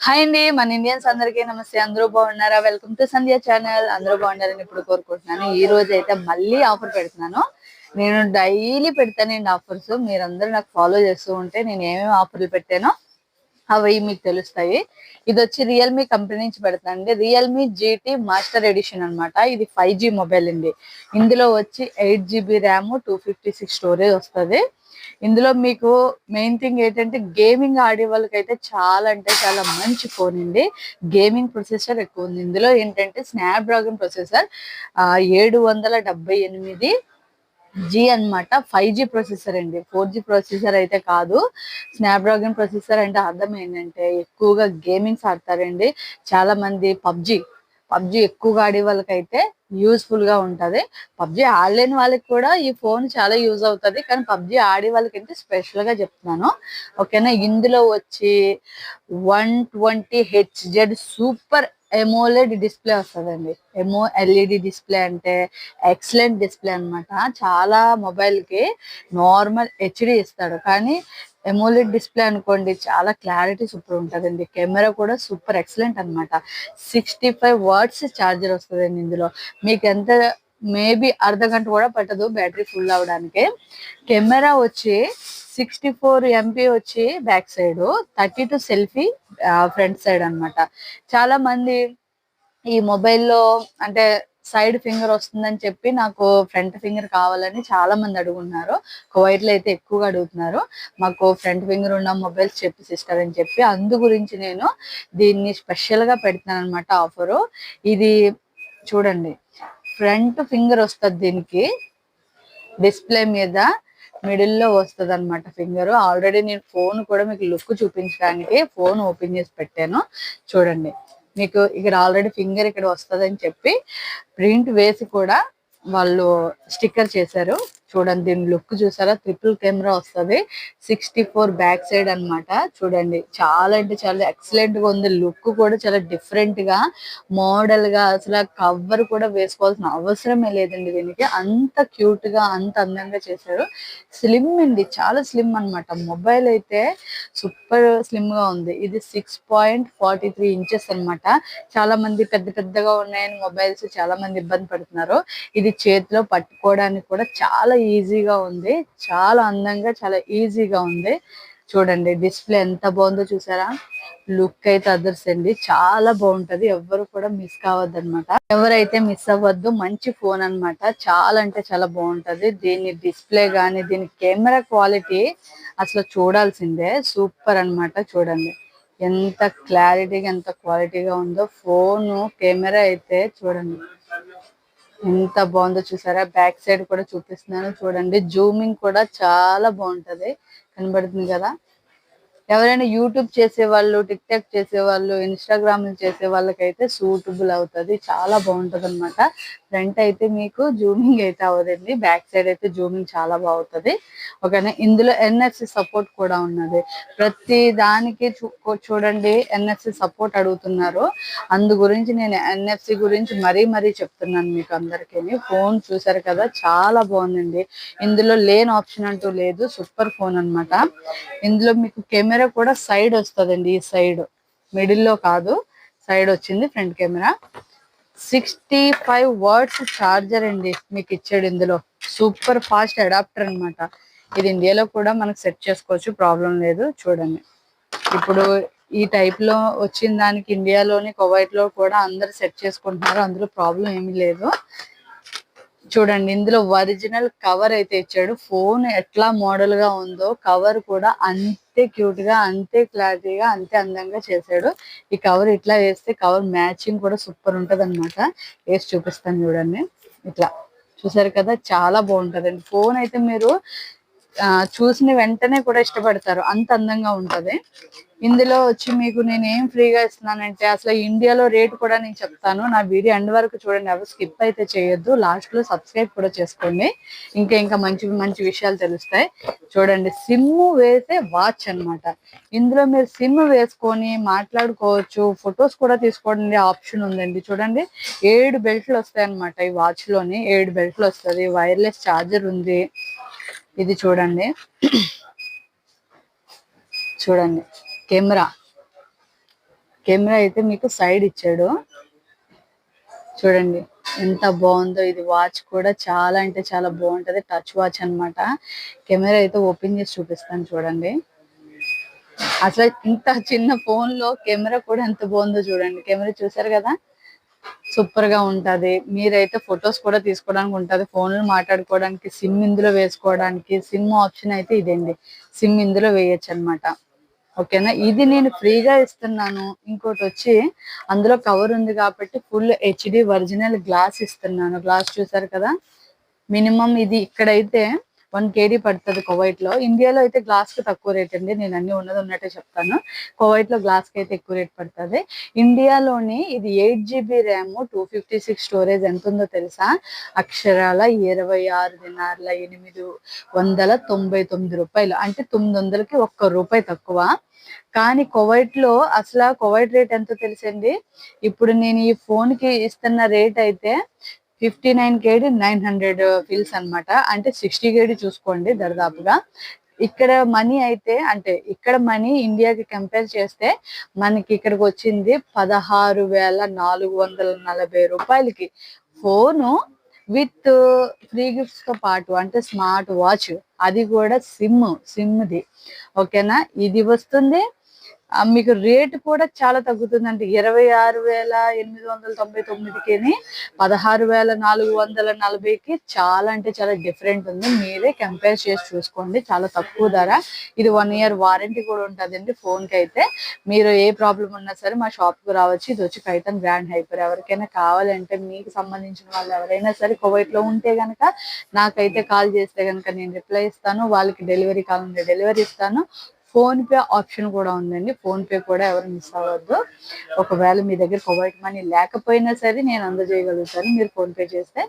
Hi అండి మన Indians అందరికీ నమస్తే. అందరూ బాగున్నారా? వెల్కమ్ టు సంధ్య ఛానల్ అందరూ బాగున్నారని ఇప్పుడు కోరుకుంటున్నాను. ఈ రోజు అయితే మళ్ళీ ఆఫర్ పెడుతున్నాను. నేను డైలీ పెడతానండి ఆఫర్స్ మీరందరూ నాకు ఫాలో చేస్తూ ఉంటే నేను ఏమేమి ఆఫర్లు పెట్టానో అవి మీకు తెలుస్తాయి. ఇది వచ్చి రియల్మీ కంపెనీ నుంచి పెడతానండి రియల్మీ జీటీ మాస్టర్ ఎడిషన్ అనమాట ఇది ఫైవ్ మొబైల్ అండి. ఇందులో వచ్చి eight GB RAM two fifty six storage వస్తుంది. ఇందులో మీకు మెయిన్ థింగ్ ఏంటంటే గేమింగ్ ఆడే వాళ్ళకైతే చాలా అంటే చాలా మంచి ఫోన్ అండి. గేమింగ్ ప్రొసెసర్ ఎక్కువ ఉంది. ఇందులో ఏంటంటే స్నాప్ డ్రాగన్ ప్రొసెసర్ ఏడు వందల డెబ్బై ఎనిమిది జీ అన్నమాట. ఫైవ్ జీ ప్రొసెసర్ అండి. ఫోర్ జీ ప్రొసెసర్ అయితే కాదు. స్నాప్డ్రాగన్ ప్రొసెసర్ అంటే అర్థం ఏంటంటే ఎక్కువగా గేమింగ్స్ ఆడతారండి. చాలా మంది పబ్జి పబ్జి ఎక్కువగా ఆడే వాళ్ళకైతే యూస్ఫుల్గా ఉంటది. పబ్జి ఆడలేని వాళ్ళకి కూడా ఈ ఫోన్ చాలా యూజ్ అవుతది. కానీ పబ్జి ఆడే వాళ్ళకైతే స్పెషల్గా చెప్తున్నాను. ఓకేనా? ఇందులో వచ్చి one twenty Hz super AMOLED display వస్తుందండి. ఎమో ఎల్ఈడి డిస్ప్లే అంటే ఎక్సలెంట్ డిస్ప్లే అన్నమాట. చాలా మొబైల్కి నార్మల్ హెచ్డి ఇస్తాడు. కానీ ఎమోలెడ్ డిస్ప్లే అనుకోండి చాలా క్లారిటీ సూపర్ ఉంటుందండి. కెమెరా కూడా సూపర్ ఎక్సలెంట్ అన్నమాట. సిక్స్టీ ఫైవ్ వర్డ్స్ ఛార్జర్ వస్తుందండి ఇందులో. మీకు ఎంత మేబీ అర్ధ గంట కూడా పట్టదు బ్యాటరీ ఫుల్ అవడానికి. కెమెరా వచ్చి సిక్స్టీ ఫోర్ ఎంపీ వచ్చి back side thirty two selfie front side అనమాట చాలా మంది ఈ మొబైల్లో అంటే సైడ్ ఫింగర్ వస్తుందని చెప్పి నాకు ఫ్రంట్ ఫింగర్ కావాలని చాలా మంది అడుగున్నారు. కువైట్లో అయితే ఎక్కువగా అడుగుతున్నారు. మాకు ఫ్రంట్ ఫింగర్ ఉన్న మొబైల్స్ చెప్పి సిస్టర్ అని చెప్పి. అందు గురించి నేను దీన్ని స్పెషల్గా పెడుతున్నాను అనమాట ఆఫరు. ఇది చూడండి. ఫ్రంట్ ఫింగర్ వస్తుంది దీనికి. డిస్ప్లే మీద మిడిల్లో వస్తుంది అనమాట ఫింగర్. ఆల్రెడీ నేను ఫోన్ కూడా మీకు లుక్ చూపించడానికి ఫోన్ ఓపెన్ చేసి పెట్టాను. చూడండి. మీకు ఇక్కడ ఆల్రెడీ ఫింగర్ ఇక్కడ వస్తుంది చెప్పి ప్రింట్ వేసి కూడా వాళ్ళు స్టిక్కర్ చేశారు. చూడండి దీని లుక్ చూసారా? ట్రిపుల్ కెమెరా వస్తుంది. సిక్స్టీ ఫోర్ బ్యాక్ సైడ్ అన్నమాట. చూడండి చాలా అంటే చాలా ఎక్సలెంట్గా ఉంది. లుక్ కూడా చాలా డిఫరెంట్గా మోడల్గా అసలు కవర్ కూడా వేసుకోవాల్సిన అవసరమే లేదండి దీనికి. అంత క్యూట్గా అంత అందంగా చేశారు. స్లిమ్ అండి చాలా స్లిమ్ అన్నమాట. మొబైల్ అయితే సూపర్ స్లిమ్గా ఉంది. ఇది six point forty three inches అన్నమాట. చాలా మంది పెద్ద పెద్దగా ఉన్నాయని మొబైల్స్ చాలా మంది ఇబ్బంది పడుతున్నారు. ఇది చేతిలో పట్టుకోవడానికి కూడా చాలా ఈజీగా ఉంది. చాలా అందంగా చాలా ఈజీగా ఉంది. చూడండి డిస్ప్లే ఎంత బాగుందో చూసారా? లుక్ అయితే అదర్స్ అండి. చాలా బాగుంటది. ఎవరు కూడా మిస్ కావద్దు అనమాట ఎవరైతే మిస్ అవ్వద్దు మంచి ఫోన్ అన్నమాట. చాలా అంటే చాలా బాగుంటది. దీని డిస్ప్లే గానీ దీని కెమెరా క్వాలిటీ అసలు చూడాల్సిందే. సూపర్ అన్నమాట చూడండి. ఎంత క్లారిటీగా ఎంత క్వాలిటీగా ఉందో. ఫోన్ కెమెరా అయితే చూడండి. ఎంత బాగుందో చూసారా? బ్యాక్ సైడ్ కూడా చూపిస్తున్నాను. చూడండి జూమింగ్ కూడా చాలా బాగుంటది. కనబడుతుంది కదా? ఎవరైనా యూట్యూబ్ చేసే వాళ్ళు టిక్ టాక్ చేసే వాళ్ళు ఇన్స్టాగ్రామ్ చేసే వాళ్ళకైతే సూటబుల్ అవుతుంది. చాలా బాగుంటది అనమాట ఫ్రంట్ అయితే మీకు జూమింగ్ అయితే అవ్వదండి. బ్యాక్ సైడ్ అయితే జూమింగ్ చాలా బాగుంటది ఓకేనా? ఇందులో ఎన్ఎఫ్సి సపోర్ట్ కూడా ఉన్నది. ప్రతి దానికి చూ- చూడండి. ఎన్ఎఫ్సి సపోర్ట్ అడుగుతున్నారు. అందు గురించి నేను ఎన్ఎఫ్సి గురించి మరీ మరీ చెప్తున్నాను మీకు అందరికీ ఫోన్ చూసారు కదా? చాలా బాగుందండి. ఇందులో లేని ఆప్షన్ అంటూ లేదు. సూపర్ ఫోన్ అన్నమాట. ఇందులో మీకు కెమెరా కూడా సైడ్ వస్తుందండి ఈ సైడ్. మిడిల్లో కాదు సైడ్ వచ్చింది front camera. Sixty five watts charger అండి మీకు ఇచ్చాడు ఇందులో. సూపర్ ఫాస్ట్ అడాప్టర్ అన్నమాట. ఇది ఇండియాలో కూడా మనకు సెట్ చేసుకోవచ్చు ప్రాబ్లం లేదు చూడండి. ఇప్పుడు ఈ టైప్లో వచ్చిన దానికి ఇండియాలోని కువైట్లో కూడా అందరు సెట్ చేసుకుంటున్నారు అందులో ప్రాబ్లం ఏమీ లేదు. చూడండి ఇందులో ఒరిజినల్ కవర్ అయితే ఇచ్చాడు. ఫోన్ ఎట్లా మోడల్గా ఉందో కవర్ కూడా అంత క్యూట్గా అంతే క్లారిటీగా అంతే అందంగా చేశాడు. ఈ కవర్ ఇట్లా వేస్తే కవర్ మ్యాచింగ్ కూడా సూపర్ ఉంటది అనమాట వేసి చూపిస్తాను చూడండి. ఇట్లా. చూసారు కదా? చాలా బాగుంటదండి. ఫోన్ అయితే మీరు చూసిన వెంటనే కూడా ఇష్టపడతారు. అంత అందంగా ఉంటది. ఇందులో వచ్చి మీకు నేను ఏం ఫ్రీగా ఇస్తున్నానంటే అసలు ఇండియాలో రేట్ కూడా నేను చెప్తాను. నా వీడియో ఎండ్ వరకు చూడండి. ఎవరు స్కిప్ అయితే చేయొద్దు. లాస్ట్లో సబ్స్క్రైబ్ కూడా చేసుకోండి. ఇంకా ఇంకా మంచి మంచి విషయాలు తెలుస్తాయి. చూడండి. సిమ్ వేసే వాచ్ అన్నమాట. ఇందులో మీరు సిమ్ వేసుకొని మాట్లాడుకోవచ్చు. ఫొటోస్ కూడా తీసుకోవడం ఆప్షన్ ఉందండి. చూడండి. ఏడు బెల్ట్లు వస్తాయి అనమాట ఈ వాచ్లోని. ఏడు బెల్ట్లు వస్తుంది. వైర్లెస్ ఛార్జర్ ఉంది. ఇది చూడండి. చూడండి. కెమెరా. కెమెరా అయితే మీకు సైడ్ ఇచ్చాడు. చూడండి. ఎంత బాగుందో ఇది వాచ్ కూడా చాలా అంటే చాలా బాగుంటది. టచ్ వాచ్ అన్నమాట. కెమెరా అయితే ఓపెన్ చేసి చూపిస్తాను చూడండి. అసలు ఇంత చిన్న ఫోన్లో కెమెరా కూడా ఎంత బాగుందో చూడండి. కెమెరా చూసారు కదా? సూపర్గా ఉంటది. మీరైతే ఫొటోస్ కూడా తీసుకోవడానికి ఉంటది. ఫోన్లు మాట్లాడుకోవడానికి సిమ్ ఇందులో వేసుకోవడానికి సిమ్ ఆప్షన్ అయితే ఇదండి. సిమ్ ఇందులో వేయొచ్చు అన్నమాట ఓకేనా? ఇది నేను ఫ్రీగా ఇస్తున్నాను. ఇంకోటి వచ్చి అందులో కవర్ ఉంది కాబట్టి ఫుల్ హెచ్డి ఒరిజినల్ గ్లాస్ ఇస్తున్నాను. గ్లాస్ చూసారు కదా? మినిమం ఇది ఇక్కడైతే వన్ కేడీ పడుతుంది కోవైట్లో. ఇండియాలో అయితే గ్లాస్కి తక్కువ రేట్ అండి. నేను అన్ని ఉన్నది ఉన్నట్టే చెప్తాను. కోవైట్లో గ్లాస్కి అయితే ఎక్కువ రేట్ పడుతుంది. ఇండియాలోని ఇది eight GB RAM two fifty six storage ఎంత ఉందో తెలుసా? అక్షరాల ఇరవై ఆరు దినార్ల ఎనిమిది వందల తొంభై తొమ్మిది రూపాయలు. అంటే తొమ్మిది వందలకి ఒక్క రూపాయి తక్కువ. కానీ కోవైట్లో అసలు కోవైట్ రేట్ ఎంతో తెలుసండి? ఇప్పుడు నేను ఈ ఫోన్కి ఇస్తున్న రేట్ అయితే ఫిఫ్టీ నైన్ కేడి నైన్ హండ్రెడ్ ఫీల్స్ అన్నమాట. అంటే సిక్స్టీ కేడి చూసుకోండి దరిదాపుగా. ఇక్కడ మనీ అయితే అంటే ఇక్కడ మనీ ఇండియాకి కంపేర్ చేస్తే మనకి ఇక్కడికి వచ్చింది పదహారు వేల నాలుగు వందల నలభై రూపాయలకి. ఫోను విత్ ఫ్రీ గిఫ్ట్స్తో పాటు అంటే స్మార్ట్ వాచ్ అది కూడా సిమ్ సిమ్ది. ఓకేనా? ఇది వస్తుంది మీకు రేటు కూడా చాలా తగ్గుతుందండి. ఇరవై ఆరు వేల ఎనిమిది వందల తొంభై తొమ్మిదికిని పదహారు వేల నాలుగు వందల నలభైకి చాలా అంటే చాలా డిఫరెంట్ ఉంది. మీరే కంపేర్ చేసి చూసుకోండి. చాలా తక్కువ ధర. ఇది వన్ ఇయర్ వారంటీ కూడా ఉంటుందండి ఫోన్కి అయితే. మీరు ఏ ప్రాబ్లం ఉన్నా సరే మా షాప్కి రావచ్చు. ఇది వచ్చి కైతన్ గ్రాండ్ హైపర్ ఎవరికైనా కావాలంటే మీకు సంబంధించిన వాళ్ళు ఎవరైనా సరే కువైట్లో ఉంటే కనుక నాకైతే కాల్ చేస్తే కనుక నేను రిప్లై ఇస్తాను. వాళ్ళకి డెలివరీ కావాలంటే డెలివరీ ఇస్తాను. ఫోన్ పే ఆప్షన్ కూడా ఉందండి. ఫోన్ పే కూడా ఎవరు మిస్ అవ్వద్దు. ఒకవేళ మీ దగ్గర కువైట్ మనీ లేకపోయినా సరే నేను అందజేయగలుగుతాను. మీరు ఫోన్ పే చేస్తే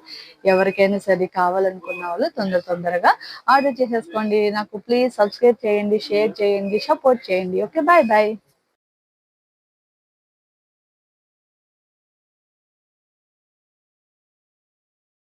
ఎవరికైనా సరే కావాలనుకున్న వాళ్ళు తొందర తొందరగా ఆర్డర్ చేసేసుకోండి. నాకు ప్లీజ్ సబ్స్క్రైబ్ చేయండి షేర్ చేయండి సపోర్ట్ చేయండి. Okay bye bye.